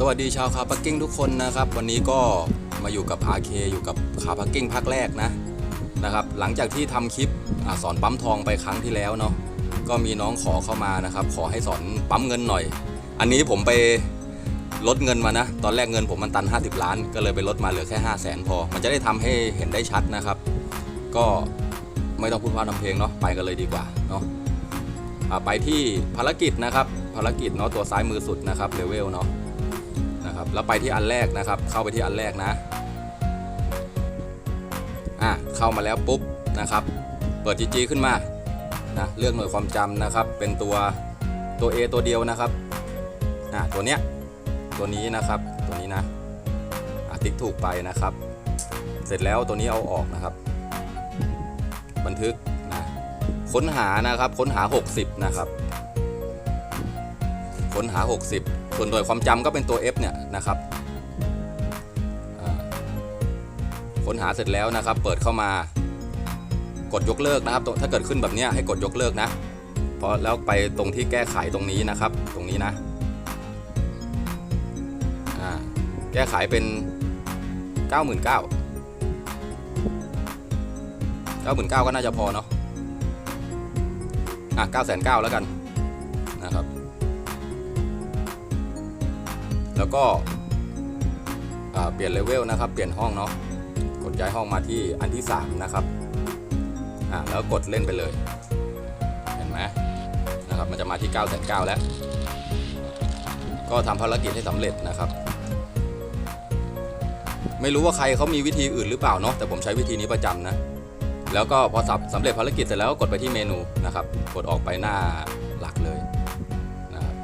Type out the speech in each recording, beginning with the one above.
สวัสดีชาวคาร์พักกิ้งทุกคนนะครับ วันนี้ก็มาอยู่กับ RK อยู่กับคาร์พักกิ้งภาคแรกนะนะครับ หลังจากที่ทำคลิปอสอนปั๊มทองไปครั้งที่แล้วเนาะก็มีน้องขอเข้ามานะครับ ขอให้สอนปั๊มเงินหน่อย อันนี้ผมไปลดเงินมานะ ตอนแรกเงินผมมันตัน 50 ล้าน ก็เลยไปลดมาเหลือแค่ 5 0 0แสนพอ มันจะได้ทำให้เห็นได้ชัดนะครับ ก็ไม่ต้องพูดว่าทำเพลงเนาะไปกันเลยดีกว่าเนาะไปที่ภารกิจนะครับ ภารกิจเนาะตัวซ้ายมือสุดนะครับเลเวลเนาะ นะครับแล้วไปที่อันแรกนะครับ เข้าไปที่อันแรกนะอะเข้ามาแล้วปุ๊บนะครับ เปิด GG ขึ้นมานะเลือกหน่วยความจำนะครับ เป็นตัวตัว A ตัวเดียวนะครับอะตัวเนี้ยตัวนี้นะครับตัวนี้นะอะติ๊กถูกไปนะครับ เสร็จแล้วตัวนี้เอาออกนะครับ บันทึกนะค้นหานะครับค้นหา 60 นะครับ ค้นหา 60 ส่วนโดยความจำก็เป็นตัว F เนี่ยนะครับค้นหาเสร็จแล้วนะครับ เปิดเข้ามากดยกเลิกนะครับ ถ้าเกิดขึ้นแบบนี้ให้กดยกเลิกนะพอแล้วไปตรงที่แก้ไขตรงนี้นะครับ ตรงนี้นะแก้ไขเป็น 99,000 99,000 ก็น่าจะพอเนาะอะ9,900แล้วกันนะครับ แล้วก็เปลี่ยนเลเวลนะครับ เปลี่ยนห้องเนาะกดย้ายห้องมาที่อันที่ 3 นะครับอ่าแล้วกดเล่นไปเลย เห็นไหมนะครับมันจะมาที่9 9 0 0แสนเก้าแล้ว ก็ทำภารกิจให้สำเร็จนะครับ ไม่รู้ว่าใครเขามีวิธีอื่นหรือเปล่าเนาะแต่ผมใช้วิธีนี้ประจำนะแล้วก็พอสับสำเร็จภารกิจเสร็จแล้วก็กดไปที่เมนูนะครับ กดออกไปหน้าหลักเลยนะครับ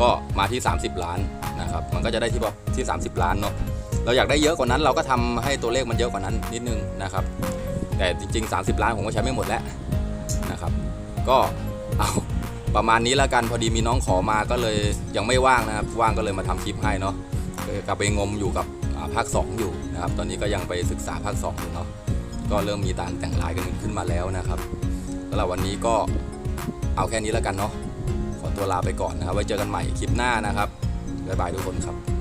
ก็มาที่ 30 ล้าน นะครับมันก็จะได้ที่บอกที่ 30 ล้านเนาะเราอยากได้เยอะกว่านั้น เราก็ทำให้ตัวเลขมันเยอะกว่านั้นนิดนึงนะครับแต่จริง ๆ 30 ล้านผมก็ใช้ไม่หมดแล้วนะครับ ก็เอาประมาณนี้แล้วกันพอดีมีน้องขอมาก็เลยยังไม่ว่างนะครับว่างก็เลยมาทำคลิปให้เนาะกลับไปงมอยู่กับภาค 2 อยู่นะครับ ตอนนี้ก็ยังไปศึกษาภาค2อยู่เนาะก็เริ่มมีการแต่งลายกันขึ้นมาแล้วนะครับสำหรับวันนี้ก็เอาแค่นี้แล้วกันเนาะขอตัวลาไปก่อนนะครับ ไว้เจอกันใหม่คลิปหน้านะครับ บ๊ายบายทุกคนครับ